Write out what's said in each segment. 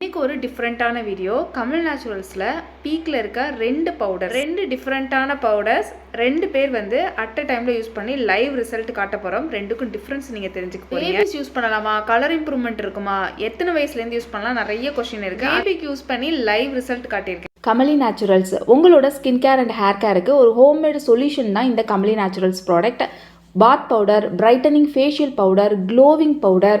இன்னைக்கு ஒரு டிஃப்ரெண்ட்டான வீடியோ கமல் நேச்சுரல்ஸில் பீக்கில் இருக்க ரெண்டு பவுடர் ரெண்டு டிஃப்ரெண்ட்டான பவுடர்ஸ் ரெண்டு பேர் வந்து அட் அ டைமில் யூஸ் பண்ணி லைவ் ரிசல்ட் காட்ட போகிறோம் ரெண்டுக்கும் டிஃப்ரென்ஸ் நீங்கள் தெரிஞ்சுக்க பேபிஸ் யூஸ் பண்ணலாமா? கலர் இம்ப்ரூவ்மெண்ட் இருக்குமா? எத்தனை வயசுலேருந்து யூஸ் பண்ணலாம்? நிறைய கொஸ்டின் இருக்குது பேபிக்கு யூஸ் பண்ணி லைவ் ரிசல்ட் காட்டியிருக்கேன். கமலி நேச்சுரல்ஸ் உங்களோட ஸ்கின் கேர் அண்ட் ஹேர் கேருக்கு ஒரு ஹோம்மேடு சொல்யூஷன் தான் இந்த Kamali Naturals product bath powder brightening facial powder glowing powder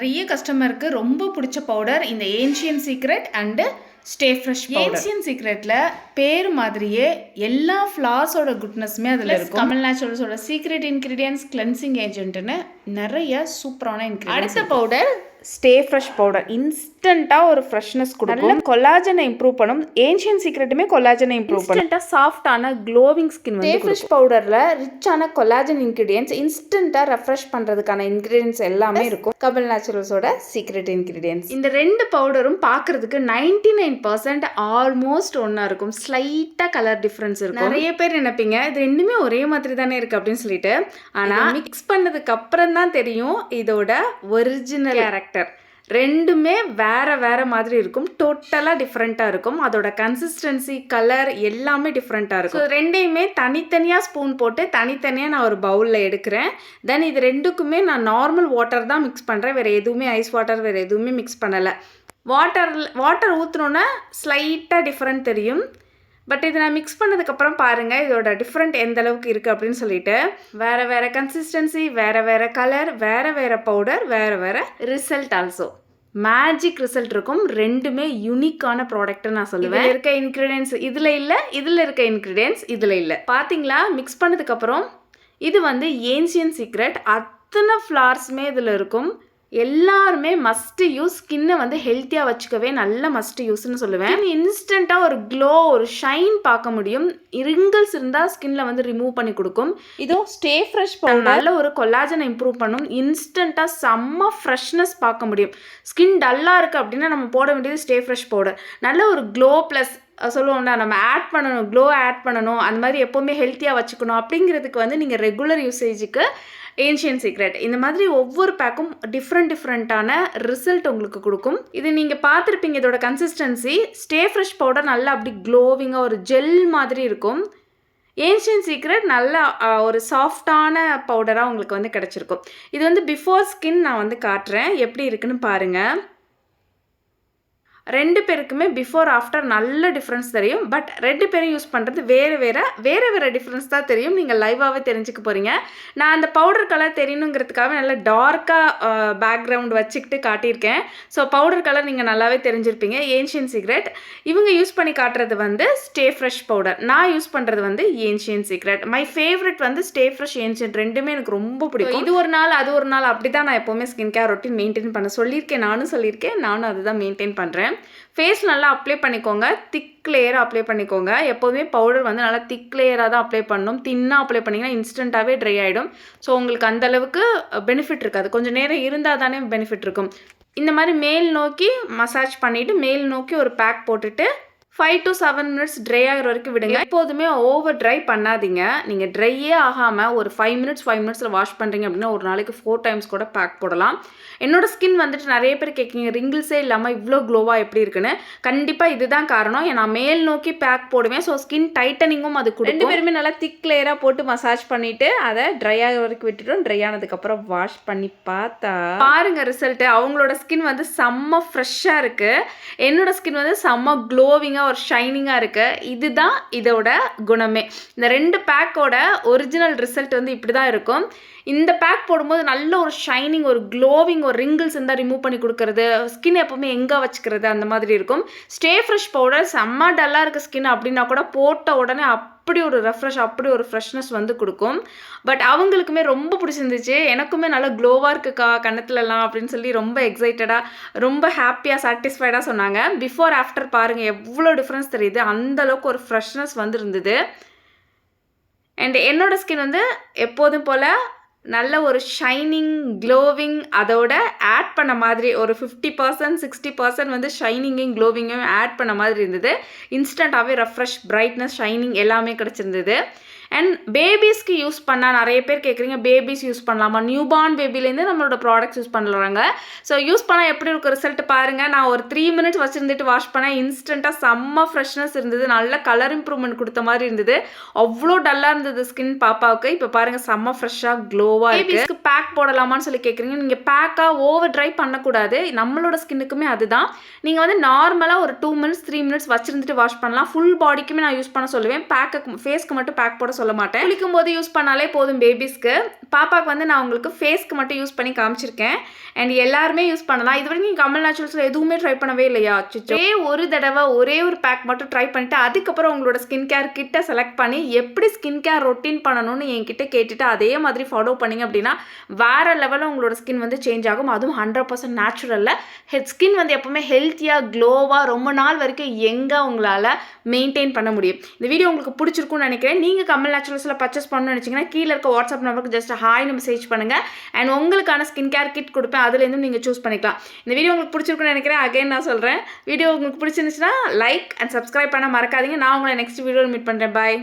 நிறைய கஸ்டமருக்கு ரொம்ப பிடிச்ச பவுடர் இந்த ancient secret and stay fresh ancient சீக்ரெட்டில் பேர் மாதிரியே எல்லா ஃப்ளார்ஸோட குட்னஸுமே அதில் இருக்கும். கமல் நேச்சுரல்ஸோட சீக்ரெட் இன்க்ரீடியன்ஸ் கிளென்சிங் ஏஜென்ட்னு நிறைய சூப்பரான இன்க்ரீடியன்ஸ் அடுத்த பவுடர் ஸ்டே ஃப்ரெஷ் பவுடர் இன்ஸ்டண்ட்டாக ஒரு ஃப்ரெஷ்னஸ் கொடுக்கும். கொலாஜனை இம்ப்ரூவ் பண்ணும். ஏன்ஷியன் சீக்ரெட்டுமே கொலாஜனை இம்ப்ரூவ் பண்ணும். இன்ஸ்டண்ட்டாக சாஃப்டான க்ளோவிங் ஸ்கின் வந்து ஃப்ரெஷ் பவுடரில் ரிச்சான கொலாஜன் இன்க்ரீடியன்ஸ் இன்ஸ்டண்ட்டாக ரெஃப்ரெஷ் பண்ணுறதுக்கான இன்க்ரீடியன்ஸ் எல்லாமே இருக்கும். கபல் நேச்சுரல்ஸோட சீக்ரெட் இன்க்ரீடியன்ஸ் இந்த ரெண்டு பவுடரும் பார்க்கறதுக்கு நைன்டி நைன் பர்சன்ட் ஆல்மோஸ்ட் ஒன்றா இருக்கும். ஸ்லைட்டாக கலர் டிஃப்ரென்ஸ் இருக்கும். நிறைய பேர் நினைப்பீங்க இது ரெண்டுமே ஒரே மாதிரி தானே இருக்குது அப்படின்னு சொல்லிட்டு. ஆனால் மிக்ஸ் பண்ணதுக்கு அப்புறம் தான் தெரியும் இதோட ஒரிஜினல் கேரக்டர் ரெண்டுமே வேற வேற மாதிரி இருக்கும். டோட்டலாக டிஃப்ரெண்ட்டாக இருக்கும். அதோட கன்சிஸ்டன்சி கலர் எல்லாமே டிஃப்ரெண்ட்டாக இருக்கும். ரெண்டையுமே தனித்தனியாக ஸ்பூன் போட்டு தனித்தனியாக நான் ஒரு பவுலில் எடுக்கிறேன். தென் இது ரெண்டுக்குமே நான் நார்மல் வாட்டர் தான் மிக்ஸ் பண்ணுறேன் வேறு எதுவுமே ஐஸ் வாட்டர் வேறு எதுவுமே மிக்ஸ் பண்ணலை. வாட்டர் வாட்டர் ஊற்றுனோன்னா ஸ்லைட்டாக டிஃப்ரெண்ட் தெரியும். பட் இதை நான் மிக்ஸ் பண்ணதுக்கப்புறம் பாருங்கள் இதோட டிஃப்ரெண்ட் எந்த அளவுக்கு இருக்குது அப்படின்னு சொல்லிட்டு. வேறு வேறு கன்சிஸ்டன்சி வேறு வேறு கலர் வேறு வேறு பவுடர் வேறு வேறு ரிசல்ட் ஆல்சோ மேஜிக் ரிசல்ட் இருக்கும். ரெண்டுமே யூனிக்கான ப்ராடக்ட்னு நான் சொல்லுவேன். இருக்க இன்க்ரீடியன்ஸ் இதில் இல்லை இதில் இருக்க இன்க்ரீடியன்ஸ் இதில் இல்லை. பார்த்தீங்களா மிக்ஸ் பண்ணதுக்கப்புறம் இது வந்து ஏன்சியன் சீக்ரெட் அத்தனை ஃப்ளார்ஸுமே இதில் இருக்கும். எல்லாருமே மஸ்ட் யூஸ் ஸ்கின்னை வந்து ஹெல்த்தியாக வச்சுக்கவே நல்ல மஸ்ட் யூஸ்னு சொல்லுவேன். இன்ஸ்டண்ட்டாக ஒரு க்ளோ ஒரு ஷைன் பார்க்க முடியும். ரிங்கிள்ஸ் இருந்தால் ஸ்கின்ல வந்து ரிமூவ் பண்ணி கொடுக்கும். இதுவும் ஸ்டே ஃப்ரெஷ் நல்ல ஒரு கொலாஜனை இம்ப்ரூவ் பண்ணும். இன்ஸ்டண்ட்டாக செம்ம ஃப்ரெஷ்னஸ் பார்க்க முடியும். ஸ்கின் டல்லாக இருக்குது அப்படின்னா நம்ம போட வேண்டியது ஸ்டே ஃப்ரெஷ் பவுடர் நல்ல ஒரு க்ளோ ப்ளஸ் சொல்லுவோம்னா நம்ம ஆட் பண்ணணும் க்ளோ ஆட் பண்ணணும் அந்த மாதிரி எப்போவுமே ஹெல்த்தியாக வச்சுக்கணும். அப்படிங்கிறதுக்கு வந்து நீங்கள் ரெகுலர் யூசேஜுக்கு ஏன்ஷியன் சீக்ரெட் இந்த மாதிரி ஒவ்வொரு பேக்கும் டிஃப்ரெண்ட் டிஃப்ரெண்ட்டான ரிசல்ட் உங்களுக்கு கொடுக்கும். இது நீங்கள் பார்த்துருப்பீங்க இதோட கன்சிஸ்டன்சி ஸ்டே ஃப்ரெஷ் பவுடர் நல்லா அப்படி க்ளோவிங்காக ஒரு ஜெல் மாதிரி இருக்கும். ஏன்ஷியன் சீக்ரெட் நல்லா ஒரு சாஃப்டான பவுடராக உங்களுக்கு வந்து கிடச்சிருக்கும். இது வந்து பிஃபோர் ஸ்கின் நான் வந்து காட்டுறேன். எப்படி இருக்குன்னு பாருங்கள் ரெண்டு பேருக்குமே பிஃபோர் ஆஃப்டர் நல்ல டிஃப்ரென்ஸ் தெரியும். பட் ரெண்டு பேரும் யூஸ் பண்ணுறது வேறு வேறு வேறு வேறு டிஃப்ரென்ஸ் தான் தெரியும். நீங்கள் லைவாகவே தெரிஞ்சுக்க போகிறீங்க நான் அந்த பவுடர் கலர் தெரியணுங்கிறதுக்காக நல்ல டார்க்காக பேக்ரவுண்ட் வச்சுக்கிட்டு காட்டியிருக்கேன். ஸோ பவுடர் கலர் நீங்கள் நல்லாவே தெரிஞ்சிருப்பீங்க. ஏன்ஷியன் சீக்ரெட் இவங்க யூஸ் பண்ணி காட்டுறது வந்து ஸ்டே ஃப்ரெஷ் பவுடர் நான் யூஸ் பண்ணுறது வந்து ஏன்ஷியன் சீக்ரெட் மை ஃபேவரட் வந்து ஸ்டே ஃப்ரெஷ் ஏன்ஷியன் ரெண்டுமே எனக்கு ரொம்ப பிடிக்கும். இது ஒரு நாள் அது ஒரு நாள் அப்படி தான் நான் எப்போவுமே ஸ்கின் கேர் ரொட்டீன் மெயின்டைன் பண்ண சொல்லியிருக்கேன். நானும் சொல்லியிருக்கேன். நானும் அதுதான் மெயின்டைன் பண்ணுறேன் ஃபேஸ் நல்லா அப்ளை பண்ணிக்கோங்க. திக் லேயராக அப்ளை பண்ணிக்கோங்க. எப்போதுமே பவுடர் வந்து நல்லா திக் லேயராக தான் அப்ளை பண்ணணும் தின்னாக அப்ளை பண்ணிங்கன்னா இன்ஸ்டண்ட்டாகவே ட்ரை ஆகிடும் ஸோ உங்களுக்கு அந்த அளவுக்கு பெனிஃபிட் இருக்காது. கொஞ்சம் நேரம் இருந்தால் தானே பெனிஃபிட் இருக்கும். இந்த மாதிரி மேல் நோக்கி மசாஜ் பண்ணிவிட்டு மேல் நோக்கி ஒரு பேக் போட்டுட்டு five to seven minutes dry ஆகிற வரைக்கும் விடுங்க. எப்போதுமே ஓவர் ட்ரை பண்ணாதீங்க. நீங்கள் ட்ரையே ஆகாமல் ஒரு ஃபைவ் மினிட்ஸ் ஃபைவ் மினிட்ஸில் வாஷ் பண்ணுறீங்க அப்படின்னா ஒரு நாளைக்கு ஃபோர் டைம்ஸ் கூட பேக் போடலாம். என்னோட ஸ்கின் வந்துட்டு நிறைய பேர் கேட்குங்க ரிங்கிள்ஸே இல்லாமல் இவ்வளோ க்ளோவாக எப்படி இருக்குன்னு. கண்டிப்பாக இதுதான் காரணம். நான் மேல் நோக்கி பேக் போடுவேன். ஸோ ஸ்கின் டைட்டனிங்கும் அது கொடுக்கும். ரெண்டு பேருமே நல்லா திக் லேயராக போட்டு மசாஜ் பண்ணிவிட்டு அதை ட்ரை ஆகிற வரைக்கும் விட்டுட்டோம். ட்ரை ஆனதுக்கப்புறம் வாஷ் பண்ணி பார்த்தா. பாருங்க ரிசல்ட்டு அவங்களோட ஸ்கின் வந்து செம்ம ஃப்ரெஷ்ஷாக இருக்குது என்னோட ஸ்கின் வந்து செம்ம க்ளோவிங்காக ஒரு ஷைனிங்காக இருக்குது இதுதான் இதோட குணமே. இந்த ரெண்டு பேக்கோட ஒரிஜினல் ரிசல்ட் வந்து இப்படி தான் இருக்கும். இந்த பேக் போடும்போது நல்ல ஒரு ஷைனிங் ஒரு க்ளோவிங் ஒரு ரிங்கிள்ஸ் இருந்தால் ரிமூவ் பண்ணி கொடுக்குறது. ஸ்கின் எப்போவுமே எங்கே வச்சுக்கிறது? அந்த மாதிரி இருக்கும். ஸ்டே ஃப்ரெஷ் பவுடர் செம்ம டல்லாக இருக்க ஸ்கின் அப்படின்னா கூட போட்ட உடனே அப்படி ஒரு ரெஃப்ரெஷ் அப்படி ஒரு ஃப்ரெஷ்னஸ் வந்து கொடுக்கும். பட் அவங்களுக்குமே ரொம்ப பிடிச்சிருந்துச்சு. எனக்குமே நல்லா க்ளோவாக இருக்குக்கா கண்ணத்துலலாம் அப்படின்னு சொல்லி ரொம்ப எக்ஸைட்டடாக ரொம்ப ஹாப்பியாக சாட்டிஸ்ஃபைடாக சொன்னாங்க. பிஃபோர் ஆஃப்டர் பாருங்கள் எவ்வளோ டிஃப்ரென்ஸ் தெரியுது? அந்த அளவுக்கு ஒரு ஃப்ரெஷ்னஸ் வந்து இருந்தது அண்ட் என்னோட ஸ்கின் வந்து எப்போதும் போல் நல்ல ஒரு ஷைனிங் க்ளோவிங் அதோட ஆட் பண்ண மாதிரி ஒரு ஃபிஃப்டி பர்சன்ட் சிக்ஸ்டி பர்சன்ட் வந்து ஷைனிங்கையும் க்ளோவிங்கையும் ஆட் பண்ண மாதிரி இருந்தது. இன்ஸ்டண்ட்டாகவே ரெஃப்ரெஷ் பிரைட்னஸ் ஷைனிங் எல்லாமே கிடச்சிருந்தது. அண்ட் பேபிஸ்க்கு யூஸ் பண்ணால் நிறைய பேர் கேட்குறீங்க பேபிஸ் யூஸ் பண்ணலாமா? நியூ பார்ன் பேபிலேருந்து நம்மளோட ப்ராடக்ட்ஸ் யூஸ் பண்ணுறாங்க ஸோ யூஸ் பண்ணால் எப்படி இருக்கும் ரிசல்ட் பாருங்கள் நான் ஒரு த்ரீ மினிட்ஸ் வச்சுருந்துட்டு வாஷ் பண்ணேன். இன்ஸ்டண்ட்டாக செம்ம ஃப்ரெஷ்னஸ் இருந்தது. நல்ல கலர் இம்ப்ரூவ்மெண்ட் கொடுத்த மாதிரி இருந்தது. அவ்வளோ டல்லாக இருந்தது ஸ்கின் பாப்பாவுக்கு. இப்போ பாருங்கள் செம்ம ஃப்ரெஷ்ஷாக க்ளோவாக பேபிஸ்க்கு பேக் போடலாமான்னு சொல்லி கேட்குறீங்க நீங்கள் பேக்காக ஓவர் ட்ரை பண்ணக்கூடாது. நம்மளோட ஸ்கின்னுக்குமே அதுதான். நீங்கள் வந்து நார்மலாக ஒரு டூ மினிட்ஸ் த்ரீ மினிட்ஸ் வச்சுருந்துட்டு வாஷ் பண்ணலாம். ஃபுல் பாடிக்குமே நான் யூஸ் பண்ண சொல்லுவேன். பேக்கு ஃபேஸ்க்கு மட்டும் பேக் போட சொல்ல மாட்டேன் குளிக்கும் போது யூஸ் பண்ணாலே போதும் பேபிஸ்க்கு. பாப்பாக்கு வந்து நான் உங்களுக்கு ஃபேஸ்க்கு மட்டும் யூஸ் பண்ணி காமிச்சிருக்கேன். அண்ட் எல்லாருமே யூஸ் பண்ணலாம். இது வரைக்கும் நீங்கள் கமல் நேச்சுரல்ஸில் எதுவுமே ட்ரை பண்ணவே இல்லையா? ஒரே ஒரு தடவை ஒரே ஒரு பேக் மட்டும் ட்ரை பண்ணிட்டு அதுக்கப்புறம் உங்களோட ஸ்கின் கேர் கிட்ட செலக்ட் பண்ணி எப்படி ஸ்கின் கேர் ரொட்டீன் பண்ணணும்னு என்கிட்ட கேட்டுட்டு அதே மாதிரி ஃபாலோ பண்ணீங்க அப்படின்னா வேற லெவலில் உங்களோட ஸ்கின் வந்து சேஞ்ச் ஆகும். அதுவும் ஹண்ட்ரட் பர்சன்ட் நேச்சுரலில் ஹெட் ஸ்கின் வந்து எப்போவுமே ஹெல்த்தியாக க்ளோவாக ரொம்ப நாள் வரைக்கும் எங்கே உங்களால் மெயின்டைன் பண்ண முடியும். இந்த வீடியோ உங்களுக்கு பிடிச்சிருக்கும்னு நினைக்கிறேன். நீங்கள் கமல் நேச்சுரல்ஸில் பர்ச்சேஸ் பண்ணணும்னு நினச்சிங்கன்னா கீழே இருக்க வாட்ஸ்அப் நம்பருக்கு ஜஸ்ட் ஹாய்னு மெசேஜ் பண்ணுங்கள் அண்ட் உங்களுக்கான ஸ்கின் கேர் கிட் கொடுப்பேன் அதுலேருந்தும் நீங்கள் சூஸ் பண்ணிக்கலாம். இந்த வீடியோ உங்களுக்கு பிடிச்சிருக்குன்னு நினைக்கிறேன். அகைன் நான் சொல்கிறேன் வீடியோ உங்களுக்கு பிடிச்சிருந்துச்சுன்னா லைக் அண்ட் சப்ஸ்கிரைப் பண்ண மறக்காதீங்க. நான் உங்களை நெக்ஸ்ட் வீடியோவில் மீட் பண்ணுறேன் பாய்